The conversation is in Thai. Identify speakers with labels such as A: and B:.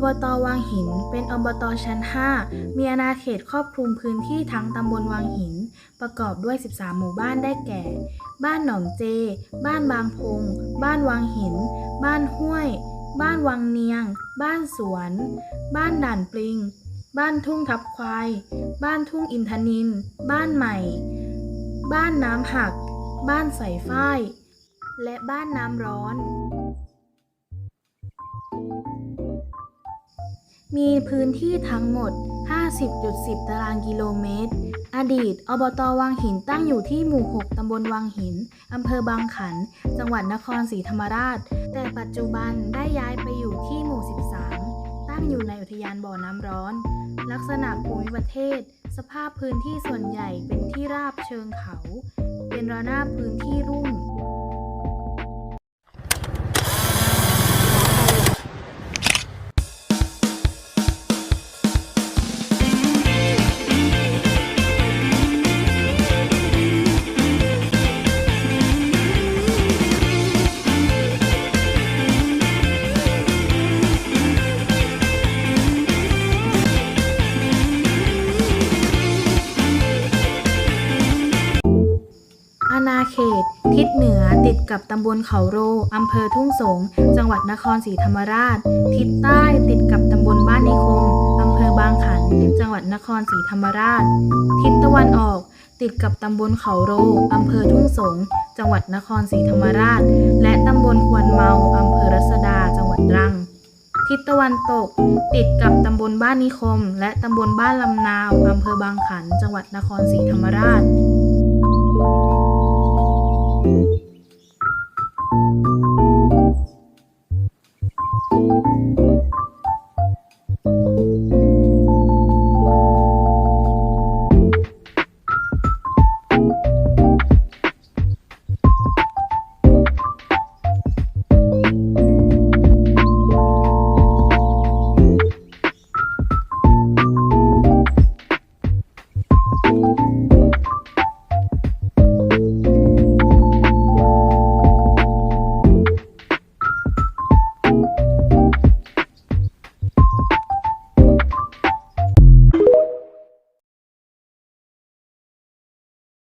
A: อบตวังหิน เป็นอบตชั้น 5 มีอาณาเขตครอบคลุมพื้นที่ทั้งตำบลวังหิน ประกอบด้วย 13 หมู่บ้านได้แก่ บ้านหนองเจ บ้านบางพง บ้านวังหิน บ้านห้วย บ้านวังเนียง บ้านสวน บ้านด่านปลิง บ้านทุ่งทับควาย บ้านทุ่งอินทนิน บ้านใหม่ บ้านน้ำหัก บ้านใส่ฝ้าย และบ้านน้ำร้อน มีพื้นที่ทั้งหมด 50.10 ตารางกิโลเมตร อดีต อบตวังหินตั้งอยู่ที่หมู่ 6 ตำบลวังหิน อำเภอบางขัน จังหวัดนครศรีธรรมราช แต่ปัจจุบันได้ย้ายไปอยู่ที่หมู่ 13 ตั้งอยู่ในอุทยานบ่อน้ำร้อน ลักษณะภูมิประเทศ สภาพพื้นที่ส่วนใหญ่เป็นที่ราบเชิงเขา เป็นระนาบพื้นที่รุ่าณาเขต ทิศเหนือติดกับตำบลเขาโรอำเภอทุ่งสง จังหวัดนครศรีธรรมราช ทิศใต้ติดกับตำบลบ้านนิคมอำเภอบางขัน จังหวัดนครศรีธรรมราช ทิศตะวันออก ติดกับตำบลเขาโรอำเภอทุ่งสง จังหวัดนครศรีธรรมราช และตำบลควนเมาอำเภอรัศดา จังหวัดตรังทิศตะวันตก ติดกับตำบลบ้านนิคม และตำบลบ้านลำนาวอำเภอบางขัน จังหวัดนครศรีธรรมราช Thank you.